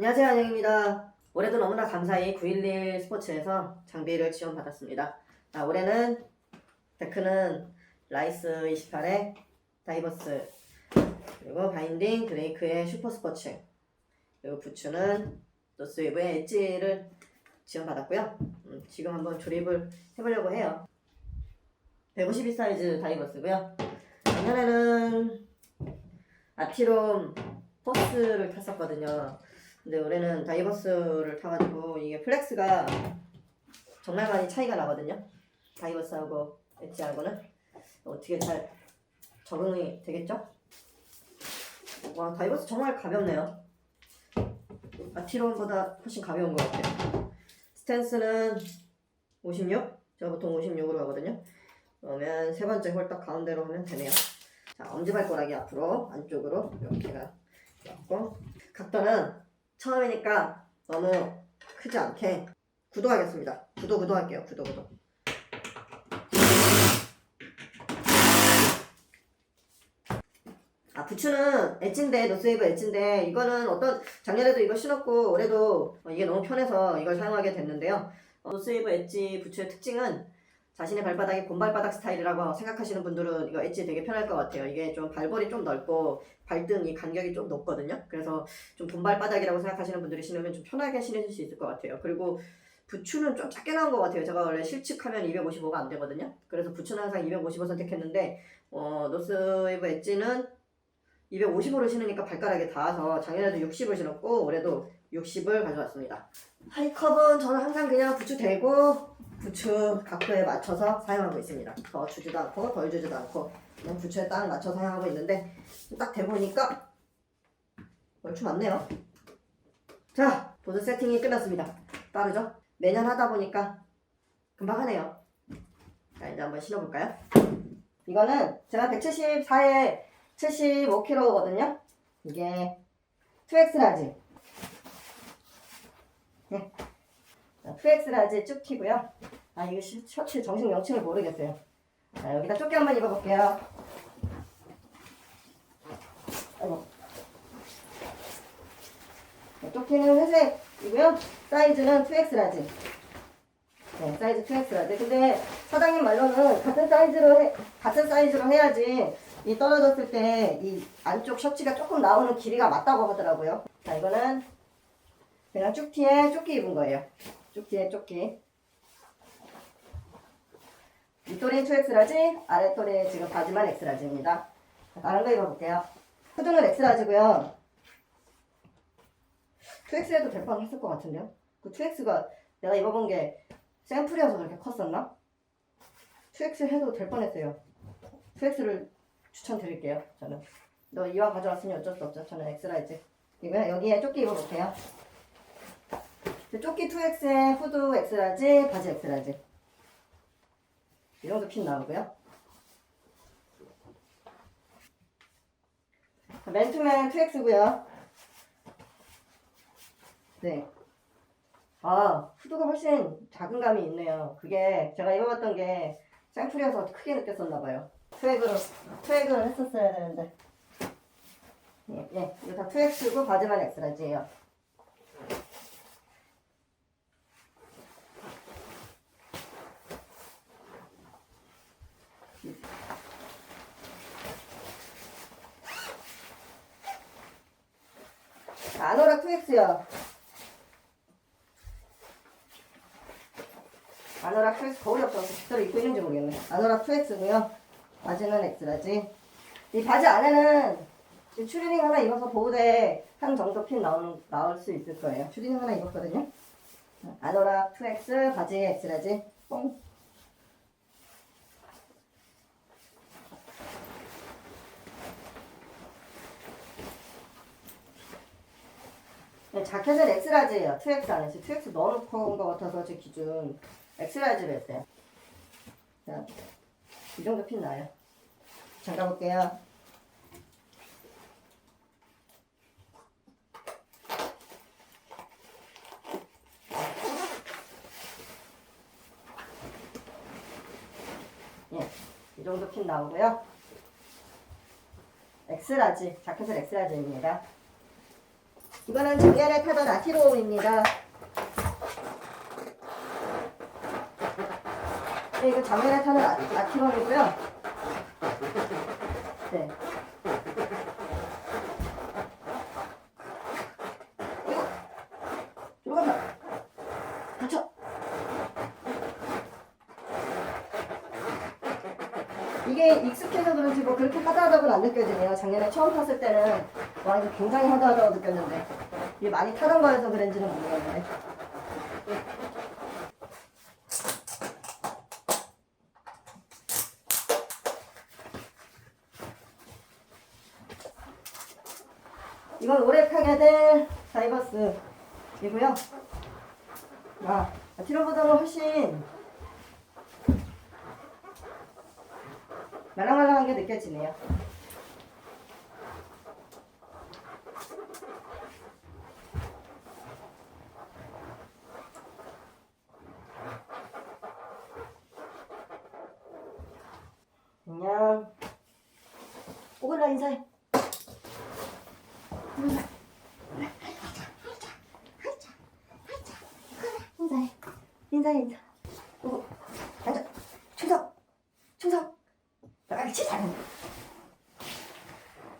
안녕하세요 안영입니다. 올해도 너무나 감사히 911 스포츠에서 장비를 지원받았습니다. 자, 올해는 데크는 라이스 28의 다이버스 그리고 바인딩 드레이크의 슈퍼 스포츠 그리고 부츠는 노스웨이브의 엣지를 지원받았고요. 음, 지금 한번 조립을 해보려고 해요. 152 사이즈 다이버스고요. 작년에는 아티롬 포스를 탔었거든요. 근데 올해는 다이버스를 타가지고 이게 플렉스가 정말 많이 차이가 나거든요. 다이버스하고 엣지하고는 어떻게 잘 적응이 되겠죠? 와 다이버스 정말 가볍네요. 아티론보다 훨씬 가벼운 것 같아요. 스탠스는 56. 제가 보통 56으로 하거든요. 그러면 세 번째 홀딱 가운데로 하면 되네요. 자 엄지발가락이 앞으로 안쪽으로 이렇게가 있고 각도는 처음이니까 너무 크지 않게 구도하겠습니다. 구도 구도 할게요. 구도 구도. 아 부츠는 엣지인데 노스웨이브 엣지인데 이거는 어떤 작년에도 이거 신었고 올해도 어, 이게 너무 편해서 이걸 사용하게 됐는데요. 어, 노스웨이브 엣지 부츠의 특징은 자신의 발바닥이 곰발바닥 스타일이라고 생각하시는 분들은 이거 엣지 되게 편할 것 같아요. 이게 좀 발볼이 좀 넓고 발등이 간격이 좀 높거든요. 그래서 좀 돈발바닥이라고 생각하시는 분들이 신으면 좀 편하게 신으실 수 있을 것 같아요. 그리고 부츠는 좀 작게 나온 것 같아요. 제가 원래 실측하면 255가 안 되거든요. 그래서 부츠는 항상 255 선택했는데 어, 노스웨이브 엣지는 250으로 신으니까 발가락에 닿아서 작년에도 60을 신었고 올해도 60을 가져왔습니다. 하이컵은 저는 항상 그냥 부츠 대고 부츠 각도에 맞춰서 사용하고 있습니다. 더 주지도 않고 덜 주지도 않고 그냥 부츠에 딱 맞춰 사용하고 있는데 딱 대보니까 얼추 맞네요. 자, 보드 세팅이 끝났습니다. 빠르죠? 매년 하다 보니까 금방 하네요. 자, 이제 한번 신어볼까요? 이거는 제가 174에 75kg거든요. 이게 2X 라지. 네. 2X 라지 쭉 키고요. 아, 이거 시- 셔츠 정식 명칭을 모르겠어요. 자, 여기다 조끼 한번 입어볼게요. 아이고. 네, 조끼는 회색이고요. 사이즈는 2X 라지. 네, 사이즈 2X 라지. 근데 사장님 말로는 같은 사이즈로 해, 같은 사이즈로 해야지 이 떨어졌을 때 이 안쪽 셔츠가 조금 나오는 길이가 맞다고 하더라고요. 자, 이거는 그냥 쭉티에 조끼 입은 거예요. 쭉티에 조끼. 윗돌이 2X라지, 아랫돌이 지금 바지만 X라지입니다. 자, 다른 거 입어볼게요. 후드는 X라지고요. 2X에도 될뻔 했을 것 같은데요? 그 2X가 내가 입어본 게 샘플이어서 그렇게 컸었나? 2X 해도 될 뻔했어요. 2X를 추천드릴게요. 저는. 너 이왕 가져왔으니 어쩔 수 없죠. 저는 X라이즈. 이거 여기에 조끼 입어볼게요. 조끼 2X에 후드 X라지, 바지 X라지. 이 정도 핀 나오고요. 맨투맨 2X고요. 네. 아, 후드가 훨씬 작은 감이 있네요. 그게 제가 입어봤던 게 샘플이어서 크게 느꼈었나봐요. 트랙으로, 트랙을 했었어야 되는데. 예, 예. 이거 다 2X고 바지만 X라지예요. 아노라 2X요. 아노라 2X 거울이 없어서 제대로 입고 있는지 모르겠네. 아노라 2X고요. 바지는 X라지. 이 바지 안에는 추리닝 하나 입어서 보호대 한 정도 핀 나오는, 나올 수 있을 거예요. 추리닝 하나 입었거든요. 아노라 2X 바지 X라지. 뽕. 네, 자켓은 X라지예요. 2X 안에서 2X 넣어놓고 온 것 같아서 제 기준 X라지로 했어요. 자, 이 정도 핀 나요. 잠가 볼게요. 예, 이 정도 핀 나오고요. 엑스라지, 자켓은 엑스라지입니다. 이거는 작년에 타던 아티로움입니다. 네, 이거 작년에 타는 아, 아티로움이고요. 네. 이거 들어간다. 닫혀. 이게 익숙해서 그런지 뭐 그렇게 하드하다고는 안 느껴지네요. 작년에 처음 탔을 때는 와 이거 굉장히 하드하다고 느꼈는데 이게 많이 타던 거여서 그런지는 모르겠네. 이건 오래 타게 될 다이버스이고요. 아, 티로보다는 훨씬 말랑말랑한 게 느껴지네요. 안녕. 오글라 인사해. 인사해. 인사. 오고.